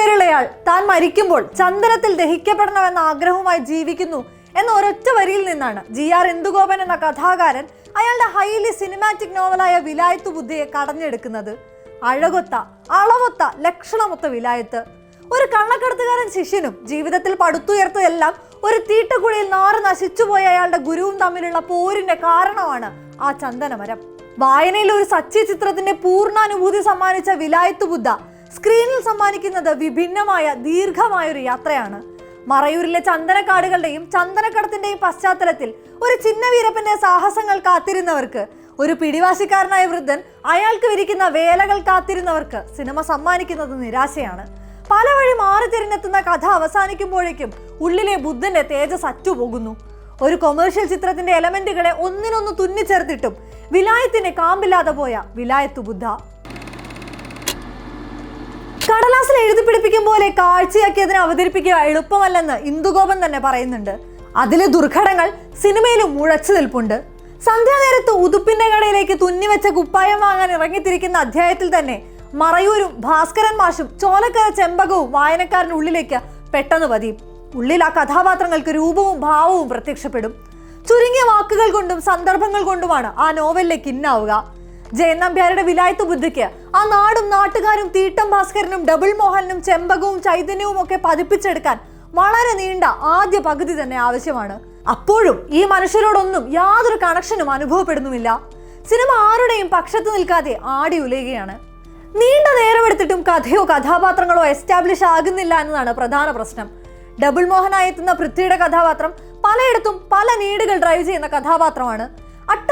പേരുള്ളയാൾ താൻ മരിക്കുമ്പോൾ ചന്ദനത്തിൽ ദഹിക്കപ്പെടണമെന്ന ആഗ്രഹവുമായി ജീവിക്കുന്നു എന്ന ഒരൊറ്റ വരിയിൽ നിന്നാണ് ജി ആർ ഇന്ദുഗോപൻ എന്ന കഥാകാരൻ അയാളുടെ ഹൈലി സിനിമാറ്റിക് നോവലായ വിലായത്ത് ബുദ്ധിയെ കടഞ്ഞെടുക്കുന്നത്. അഴകൊത്ത അളവൊത്ത ലക്ഷണമൊത്ത വിലായത്ത്. ഒരു കള്ളക്കടത്തുകാരൻ ശിഷ്യനും ജീവിതത്തിൽ പടുത്തുയർത്തതെല്ലാം ഒരു തീട്ടക്കുഴിയിൽ നാറ് നശിച്ചുപോയ അയാളുടെ ഗുരുവും തമ്മിലുള്ള പോരിന്റെ കാരണമാണ് ആ ചന്ദനമരം. വായനയിൽ ഒരു സച്ചി ചിത്രത്തിന്റെ പൂർണാനുഭൂതി സമ്മാനിച്ച വിലായത്ത് ബുദ്ധ സ്ക്രീനിൽ സമ്മാനിക്കുന്നത് വിഭിന്നമായ ദീർഘമായ ഒരു യാത്രയാണ്. മറയൂരിലെ ചന്ദനക്കാടുകളുടെയും ചന്ദനക്കടത്തിന്റെയും പശ്ചാത്തലത്തിൽ ഒരു ചിന്ന വീരപ്പന്റെ സാഹസങ്ങൾ കാത്തിരുന്നവർക്ക് ഒരു പിടിവാശിക്കാരനായ വൃദ്ധൻ അയാൾക്ക് വിരിക്കുന്ന വേലകൾ കാത്തിരുന്നവർക്ക് സിനിമ സമ്മാനിക്കുന്നത് നിരാശയാണ്. പല വഴി മാറി തിരിഞ്ഞെത്തുന്ന കഥ അവസാനിക്കുമ്പോഴേക്കും ഉള്ളിലെ ബുദ്ധന്റെ തേജസ് അറ്റുപോകുന്നു. ഒരു കൊമേഴ്ഷ്യൽ ചിത്രത്തിന്റെ എലമെന്റുകളെ ഒന്നിനൊന്ന് തുന്നിച്ചേർത്തിട്ടും വിലായത്തിന് കാമ്പില്ലാതെ പോയ വിലായത്തു ബുദ്ധ. പിടിപ്പിക്കും പോലെ കാഴ്ചയാക്കിയതിനെ അവതരിപ്പിക്കുക എളുപ്പമല്ലെന്ന് ഇന്ദുഗോപൻ തന്നെ പറയുന്നുണ്ട്. അതിലെ ദുർഘടങ്ങൾ സിനിമയിലും മുഴച്ചു നിൽപ്പുണ്ട്. സന്ധ്യാനേരത്ത് ഉതുപ്പിന്റെ കടയിലേക്ക് തുന്നിവെച്ച കുപ്പായം വാങ്ങാൻ ഇറങ്ങിത്തിരിക്കുന്ന അധ്യായത്തിൽ തന്നെ മറയൂരും ഭാസ്കരൻ മാഷും ചോലക്കര ചെമ്പകവും വായനക്കാരന്റെ ഉള്ളിലേക്ക് പെട്ടെന്ന് പതിയും. ഉള്ളിൽ ആ കഥാപാത്രങ്ങൾക്ക് രൂപവും ഭാവവും പ്രത്യക്ഷപ്പെടും. ചുരുങ്ങിയ വാക്കുകൾ കൊണ്ടും സന്ദർഭങ്ങൾ കൊണ്ടുമാണ് ആ നോവലിലേക്ക് ഇന്നാവുക. ജയൻ നമ്പ്യാരുടെ വിലായത്ത് ബുദ്ധിക്ക്. ആ നാടും നാട്ടുകാരും തീട്ടം ഭാസ്കരനും ഡബിൾ മോഹനും ചെമ്പകവും ചൈതന്യവും ഒക്കെ പതിപ്പിച്ചെടുക്കാൻ വളരെ നീണ്ട ആദ്യ പകുതി തന്നെ ആവശ്യമാണ്. അപ്പോഴും ഈ മനുഷ്യരോടൊന്നും യാതൊരു കണക്ഷനും അനുഭവപ്പെടുന്നുമില്ല. സിനിമ ആരുടെയും പക്ഷത്ത് നിൽക്കാതെ ആടി ഉലയുകയാണ്. നീണ്ട നേരമെടുത്തിട്ടും കഥയോ കഥാപാത്രങ്ങളോ എസ്റ്റാബ്ലിഷ് ആകുന്നില്ല എന്നതാണ് പ്രധാന പ്രശ്നം. ഡബിൾ മോഹനായി എത്തുന്ന പൃഥ്വിയുടെ കഥാപാത്രം പലയിടത്തും പല നീടുകൾ ഡ്രൈവ് ചെയ്യുന്ന കഥാപാത്രമാണ്.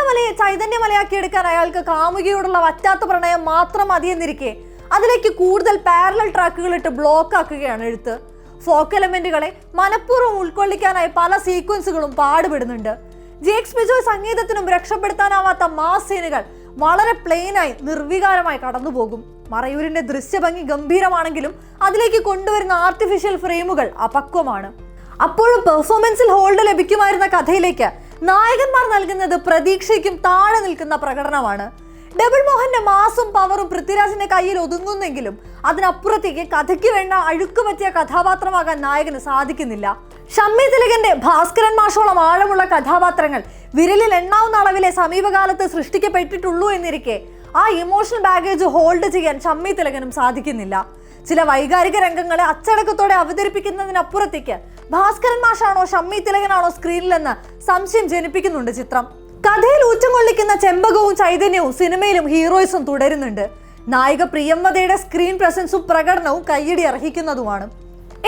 അട്ടമലയെ ചൈതന്യമലയാക്കിയെടുക്കാൻ അയാൾക്ക് കാമുകിയോടുള്ള വറ്റാത്ത പ്രണയം മാത്രം മതിയെന്നിരിക്കെ. അതിലേക്ക് കൂടുതൽ പാരലൽ ട്രാക്കുകൾ ഇട്ട് ബ്ലോക്ക് ആക്കുകയാണ് എഴുത്ത്. ഫോക്ക് എലമെന്റുകളെ മനഃപൂർവം ഉൾക്കൊള്ളിക്കാനായി പല സീക്വൻസുകളും പാടുപെടുന്നുണ്ട്. ജേക്സ് ബിജോയ് സംഗീതത്തിനും രക്ഷപ്പെടുത്താനാവാത്ത മാസ് സീനുകൾ വളരെ പ്ലെയിനായി നിർവികാരമായി കടന്നുപോകും. മറയൂരിന്റെ ദൃശ്യഭംഗി ഗംഭീരമാണെങ്കിലും അതിലേക്ക് കൊണ്ടുവരുന്ന ആർട്ടിഫിഷ്യൽ ഫ്രെയിമുകൾ അപക്വമാണ്. അപ്പോഴും പെർഫോമൻസിൽ ഹോൾഡ് ലഭിക്കുമായിരുന്ന കഥയിലേക്ക് നായകന്മാർ നൽകുന്നത് പ്രതീക്ഷയ്ക്കും താഴെ നിൽക്കുന്ന പ്രകടനമാണ്. ഡബിൾ മോഹന്റെ മാസും പവറും പൃഥ്വിരാജിന്റെ കയ്യിൽ ഒതുങ്ങുന്നെങ്കിലും അതിനപ്പുറത്തേക്ക് കഥയ്ക്ക് വേണ്ട അഴുക്ക് പറ്റിയ കഥാപാത്രമാകാൻ നായകന് സാധിക്കുന്നില്ല. ഷമ്മി തിലകന്റെ ഭാസ്കരൻ മാഷോളം ആഴമുള്ള കഥാപാത്രങ്ങൾ വിരലിൽ എണ്ണാവുന്ന അളവിലെ സമീപകാലത്ത് സൃഷ്ടിക്കപ്പെട്ടിട്ടുള്ളൂ എന്നിരിക്കെ ആ ഇമോഷണൽ ബാഗേജ് ഹോൾഡ് ചെയ്യാൻ ഷമ്മി തിലകനും സാധിക്കുന്നില്ല. ചില വൈകാരിക രംഗങ്ങളെ അച്ചടക്കത്തോടെ അവതരിപ്പിക്കുന്നതിനപ്പുറത്തേക്ക് ഭാസ്കരൻ മാഷാണോ ഷമ്മി തിലകനാണോ സ്ക്രീനിലെന്ന് സംശയം ജനിപ്പിക്കുന്നുണ്ട് ചിത്രം. കഥയിൽ ഊറ്റം കൊള്ളിക്കുന്ന ചെമ്പകവും ചൈതന്യവും സിനിമയിലും ഹീറോയിസും തുടരുന്നുണ്ട്. നായിക പ്രിയംവതയുടെ സ്ക്രീൻ പ്രസൻസും പ്രകടനവും കയ്യടി അർഹിക്കുന്നതുമാണ്.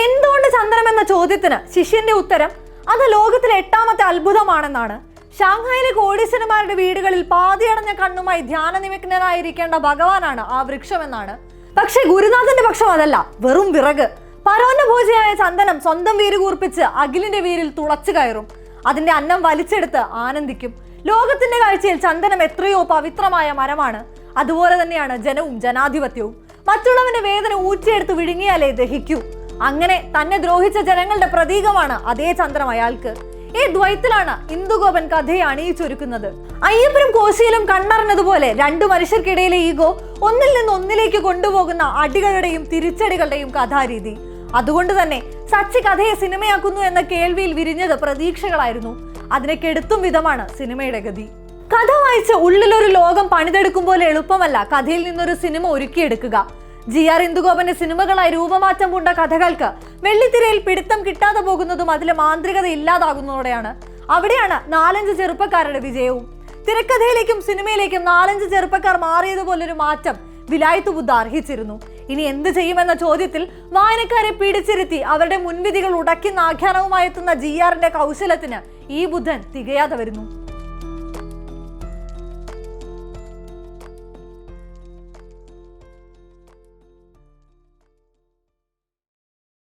എന്തുകൊണ്ട് ചന്ദ്രം എന്ന ചോദ്യത്തിന് ശിഷ്യന്റെ ഉത്തരം അത് ലോകത്തിലെ എട്ടാമത്തെ അത്ഭുതമാണെന്നാണ്. ഷാങ്ഹായിലെ കോടീശ്വരന്മാരുടെ വീടുകളിൽ പാതിയടഞ്ഞ കണ്ണുമായി ധ്യാന നിമഗ്നനായിരിക്കേണ്ട ഭഗവാനാണ് ആ വൃക്ഷമെന്നാണ്. പക്ഷേ ഗുരുനാഥന്റെ പക്ഷം അതല്ല വെറും വിറക്. പരോന്ന ഭോജയായ ചന്ദനം സ്വന്തം വീര് കൂർപ്പിച്ച് അഖിലിന്റെ വീരിൽ തുളച്ചു കയറും. അതിന്റെ അന്നം വലിച്ചെടുത്ത് ആനന്ദിക്കും. ലോകത്തിന്റെ കാഴ്ചയിൽ ചന്ദനം എത്രയോ പവിത്രമായ മരമാണ്. അതുപോലെ തന്നെയാണ് ജനവും ജനാധിപത്യവും. മറ്റുള്ളവന്റെ വേദന ഊറ്റിയെടുത്ത് വിഴുങ്ങിയാലേ ദഹിക്കൂ. അങ്ങനെ തന്നെ ദ്രോഹിച്ച ജനങ്ങളുടെ പ്രതീകമാണ് അതേ ചന്ദ്രം അയാൾക്ക്. ഈ ദ്വൈത്തിലാണ് ഇന്ദുഗോപൻ കഥയെ അണിയിച്ചൊരുക്കുന്നത്. അയ്യപ്പനും കോശിയിലും കണ്ണറിഞ്ഞതുപോലെ രണ്ടു മനുഷ്യർക്കിടയിലെ ഈഗോ ഒന്നിൽ നിന്ന് ഒന്നിലേക്ക് കൊണ്ടുപോകുന്ന അടികളുടെയും തിരിച്ചടികളുടെയും കഥാരീതി. അതുകൊണ്ട് തന്നെ സച്ചി കഥയെ സിനിമയാക്കുന്നു എന്ന കേൾവിയിൽ വിരിഞ്ഞത് പ്രതീക്ഷകളായിരുന്നു. അതിനെ കെടുത്തും വിധമാണ് സിനിമയുടെ ഗതി. കഥ വായിച്ച് ഉള്ളിലൊരു ലോകം പണിതെടുക്കും പോലെ എളുപ്പമല്ല കഥയിൽ നിന്നൊരു സിനിമ ഒരുക്കിയെടുക്കുക. ജി ആർ ഇന്ദുഗോപന്റെ സിനിമകളായി രൂപമാറ്റം പൂണ്ട കഥകൾക്ക് വെള്ളിത്തിരയിൽ പിടുത്തം കിട്ടാതെ പോകുന്നതും അതിലെ മാന്ത്രികത ഇല്ലാതാകുന്നതോടെയാണ്. അവിടെയാണ് നാലഞ്ച് ചെറുപ്പക്കാരുടെ വിജയവും. തിരക്കഥയിലേക്കും സിനിമയിലേക്കും നാലഞ്ച് ചെറുപ്പക്കാർ മാറിയതുപോലൊരു മാറ്റം വിലായത്ത് ബുദ്ധ അർഹിച്ചിരുന്നു. ഇനി എന്ത് ചെയ്യുമെന്ന ചോദ്യത്തിൽ വായനക്കാരെ പിടിച്ചിരുത്തി അവരുടെ മുൻവിധികൾ ഉടക്കി നാഖ്യാനവുമായി എത്തുന്ന ജി ആറിന്റെ കൗശലത്തിന് ഈ ബുദ്ധൻ തികയാതെ വരുന്നു.